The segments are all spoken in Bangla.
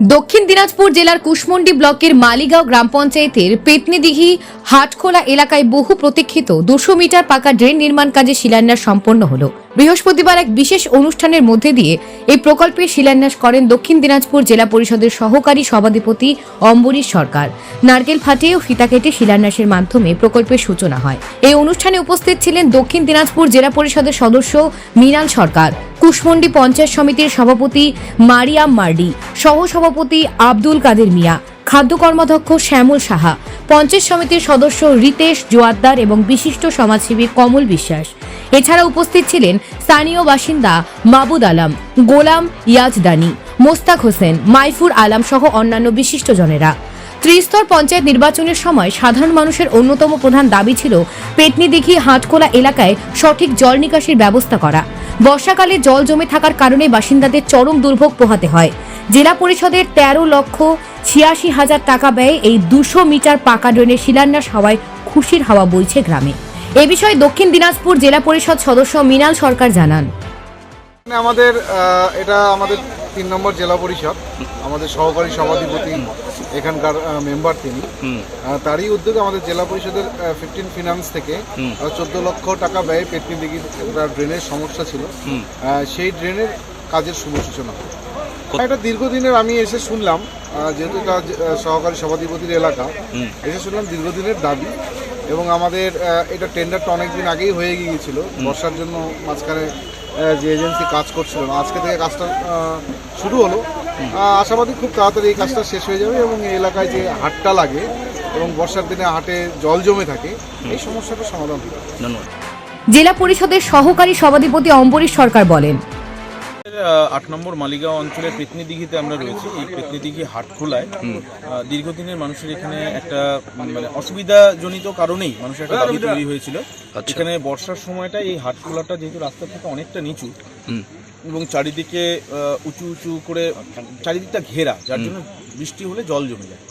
দক্ষিণ দিনাজপুর জেলার কুশমন্ডি ব্লকের মালিগাঁও গ্রাম পঞ্চায়েতের পেতনিদিঘি হাটখোলা এলাকায় বহু প্রতীক্ষিত দুশো মিটার পাকা ড্রেন নির্মাণ কাজে শিলান্যাস সম্পন্ন হল। বৃহস্পতিবার এক বিশেষ অনুষ্ঠানের মধ্যে দিয়ে এই প্রকল্পের শিলান্যাস করেন দক্ষিণ দিনাজপুর জেলা পরিষদের সহকারী সভাধিপতি অম্বরীশ সরকার। নারকেল ফাটিয়ে ও ফিতা কেটে শিলান্যাসের মাধ্যমে প্রকল্পের সূচনা হয়। এই অনুষ্ঠানে উপস্থিত ছিলেন দক্ষিণ দিনাজপুর জেলা পরিষদের সদস্য মৃণাল সরকার, কুশমন্ডি পঞ্চায়েত সমিতির সভাপতি মারিয়াম মার্ডি সহ সভাপতি আব্দুল কাদের মিয়া, খাদ্য কর্মাধ্যক্ষ শ্যামল সাহা, পঞ্চায়েত সমিতির সদস্য রিতেশ জোয়াদ্দার এবং বিশিষ্ট সমাজসেবী কমল বিশ্বাস। এছাড়া উপস্থিত ছিলেন স্থানীয় বাসিন্দা মাবুদ আলম, গোলাম ইয়াজদানি, মোস্তাক হোসেন, মাইফুর আলম সহ অন্যান্য বিশিষ্টজনেরা ত্রিস্তর পঞ্চায়েত নির্বাচনের সময় সাধারণ মানুষের অন্যতম প্রধান দাবি ছিল পেটনিদিঘি হাটখোলা এলাকায় সঠিক জল নিকাশির ব্যবস্থা করা। বর্ষাকালে জল জমে থাকার কারণে বাসিন্দাদের চরম দুর্ভোগ পোহাতে হয়। জেলা পরিষদের তেরো লক্ষ ছিয়াশি হাজার টাকা ব্যয়ে এই দুশো মিটার পাকা ড্রেনের শিলান্যাস হওয়ায় খুশির হাওয়া বইছে গ্রামে। এ বিষয়ে দক্ষিণ দিনাজপুর জেলা পরিষদ সদস্য মৃণাল সরকার জানান। আমাদের এটা আমাদের তিন নম্বর জেলা পরিষদ। আমাদের সহকারী সভাধিপতি এখানকার মেম্বার তিনি। তারই উদ্যোগে আমাদের জেলা পরিষদের ফিফটিন ফিনান্স থেকে চোদ্দ লক্ষ টাকা ব্যয়ে পেটনি দিঘির ড্রেনের সমস্যা ছিল। সেই ড্রেনের কাজের শুভ সূচনা। এটা দীর্ঘদিনের আমি এসে শুনলাম যেহেতু এটা সহকারী সভাধিপতির এলাকা এসে শুনলাম দীর্ঘদিনের দাবি এবং আমাদের এটা টেন্ডারটা অনেকদিন আগেই হয়ে গিয়েছিল। বর্ষার জন্য মাঝখানে যে এজেন্সি কাজ করছিল না আজকে থেকে কাজটা শুরু হলো। আশাবাদী খুব তাড়াতাড়ি এই কাজটা শেষ হয়ে যাবে এবং এই এলাকায় যে হাটটা লাগে এবং বর্ষার দিনে হাটে জল জমে থাকে এই সমস্যাটা সমাধান হবে। ধন্যবাদ। জেলা পরিষদের সহকারী সভাধিপতি অম্বরীশ সরকার বলেন আট নম্বর মালিগাঁও অঞ্চলের পেতনি দিঘিতে আমরা রয়েছি। এই পেতনি দিঘি হাটখোলায় দীর্ঘদিনের মানুষের এখানে একটা মানে অসুবিধাজনিত কারণেই মানুষের একটা দাবি তৈরি হয়েছিল। আচ্ছা। এখানে বর্ষার সময়টা এই হাটখোলাটা যেহেতু রাস্তা থেকে অনেকটা নিচু এবং চারিদিকে উঁচু উঁচু করে চারিদিকটা ঘেরা যার জন্য বৃষ্টি হলে জল জমে যায়।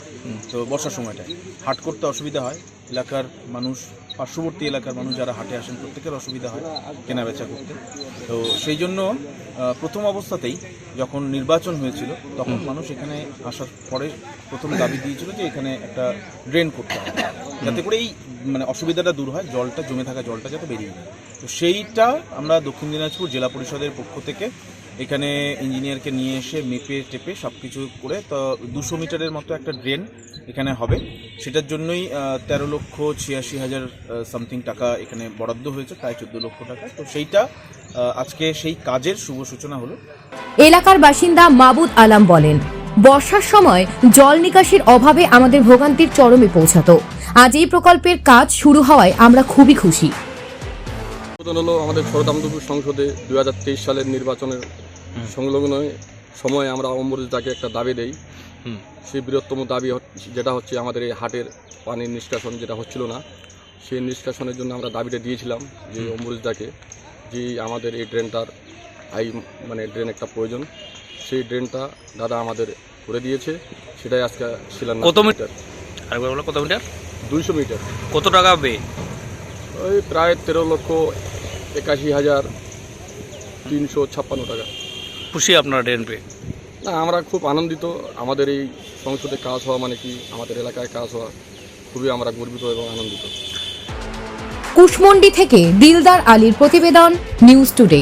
তো বর্ষার সময়টায় হাট করতে অসুবিধা হয়। এলাকার মানুষ পার্শ্ববর্তী এলাকার মানুষ যারা হাটে আসেন প্রত্যেকের অসুবিধা হয় কেনা বেচা করতে। তো সেই জন্য প্রথম অবস্থাতেই যখন নির্বাচন হয়েছিল তখন মানুষ এখানে আসার পরে প্রথম দাবি দিয়েছিল যে এখানে একটা ড্রেন করতে হবে। যাতে করে এই মানে অসুবিধাটা দূর হয় জলটা জমে থাকা জলটা যাতে বেরিয়ে যায়। তো সেইটা আমরা দক্ষিণ দিনাজপুর জেলা পরিষদের পক্ষ থেকে এখানে ইঞ্জিনিয়ারকে নিয়ে এসে মেপে টেপে সব কিছু করে তো দুশো মিটারের মতো একটা ড্রেন এখানে হবে। সেটার জন্যই তেরো লক্ষ ছিয়াশি হাজার সামথিং টাকা এখানে বরাদ্দ হয়েছে প্রায় চোদ্দ লক্ষ টাকা। তো সেইটা আজকে সেই কাজের শুভ সূচনা হলো। এলাকার বাসিন্দা মাবুদ আলাম বলেন বর্ষার সময় জল নিকাশির অভাবে আমাদের ভোগান্তির চরমে পৌঁছাতো। আজ এই প্রকল্পের কাজ শুরু হওয়ায় আমরা খুবই খুশি। হলো আমাদের শরদামদপুর সংসদে দু হাজার তেইশ সালের নির্বাচনের সংলগ্ন সময়ে আমরা অমরুদাকে একটা দাবি দেই। হুম। সেই বৃহত্তম দাবি যেটা হচ্ছে আমাদের এই হাটের পানির নিষ্কাশন যেটা হচ্ছিল না সেই নিষ্কাশনের জন্য আমরা দাবিটা দিয়েছিলাম যে অমরুদাকে যে আমাদের এই ড্রেনটার আই মানে ড্রেন একটা প্রয়োজন। সেই ড্রেনটা দাদা আমাদের করে দিয়েছে সেটাই আজকে শিলান্যাস কত মিটার? আরেকবার বলো কত মিটার? দুইশো মিটার। কত টাকা ব্যয়? ওই প্রায় তেরো লক্ষ একাশি হাজার তিনশো ছাপ্পান্ন টাকা। খুশি আপনারা ড্রেন পেয়ে? না, আমরা খুব আনন্দিত। আমাদের এই সংসদে কাজ হওয়া মানে কি? আমাদের এলাকায় কাজ হওয়া খুবই আমরা গর্বিত এবং আনন্দিত। কুশমন্ডি থেকে দিলদার আলীর প্রতিবেদন, নিউজ টুডে।